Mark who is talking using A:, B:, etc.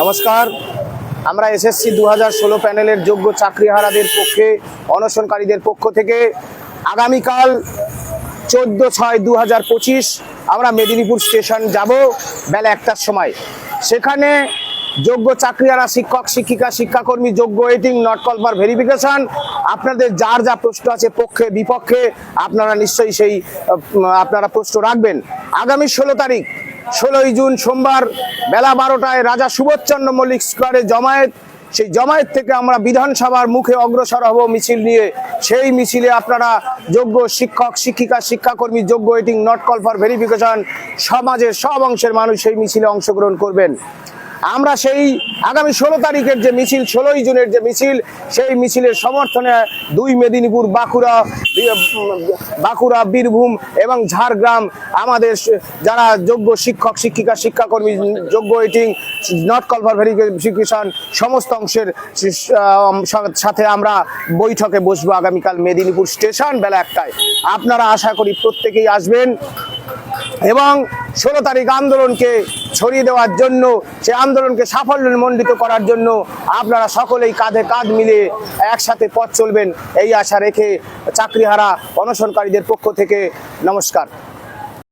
A: নমস্কার। আমরা এসএসসি দু হাজার ষোলো প্যানেলের যোগ্য চাকরিহারাদের পক্ষে, অনশনকারীদের পক্ষ থেকে আগামীকাল চোদ্দ ছয় দু হাজার পঁচিশ আমরা মেদিনীপুর স্টেশন যাব বেলা একটার সময়। সেখানে যোগ্য চাকরিহারা শিক্ষক, শিক্ষিকা, শিক্ষাকর্মী, যোগ্য waiting not call for verification আপনাদের যার যা প্রশ্ন আছে পক্ষে, বিপক্ষে আপনারা নিশ্চয়ই সেই আপনারা প্রশ্ন রাখবেন। আগামী ষোলো তারিখ ষোলোই জুন সোমবার বেলা বারোটায় রাজা সুবোধচন্দ্র মল্লিক স্কোয়ারে জমায়েত। সেই জমায়েত থেকে আমরা বিধানসভার মুখে অগ্রসর হব মিছিল নিয়ে। সেই মিছিলে আপনারা যোগ্য শিক্ষক, শিক্ষিকা, শিক্ষাকর্মী, যোগ্য waiting not call for verification সমাজের সব অংশের মানুষ সেই মিছিলে অংশগ্রহণ করবেন। আমরা সেই আগামী ষোলো তারিখের যে মিছিল, ষোলোই জুনের যে মিছিল, সেই মিছিলের সমর্থনে দুই মেদিনীপুর, বাঁকুড়া বাঁকুড়া, বীরভূম এবং ঝাড়গ্রাম আমাদের যারা যোগ্য শিক্ষক, শিক্ষিকা, শিক্ষাকর্মী, যোগ্য waiting not call for verification সমস্ত অংশের সাথে আমরা বৈঠকে বসবো আগামীকাল মেদিনীপুর স্টেশন বেলা একটায়। আপনারা আশা করি প্রত্যেকেই আসবেন। এবং ষোলো তারিখ আন্দোলনকে ছড়িয়ে দেওয়ার জন্য, সে আন্দোলনকে সাফল্যমণ্ডিত করার জন্য আপনারা সকলেই কাঁধে কাঁধ মিলে একসাথে পথ চলবেন, এই আশা রেখে চাকরিহারা অনশনকারীদের পক্ষ থেকে নমস্কার।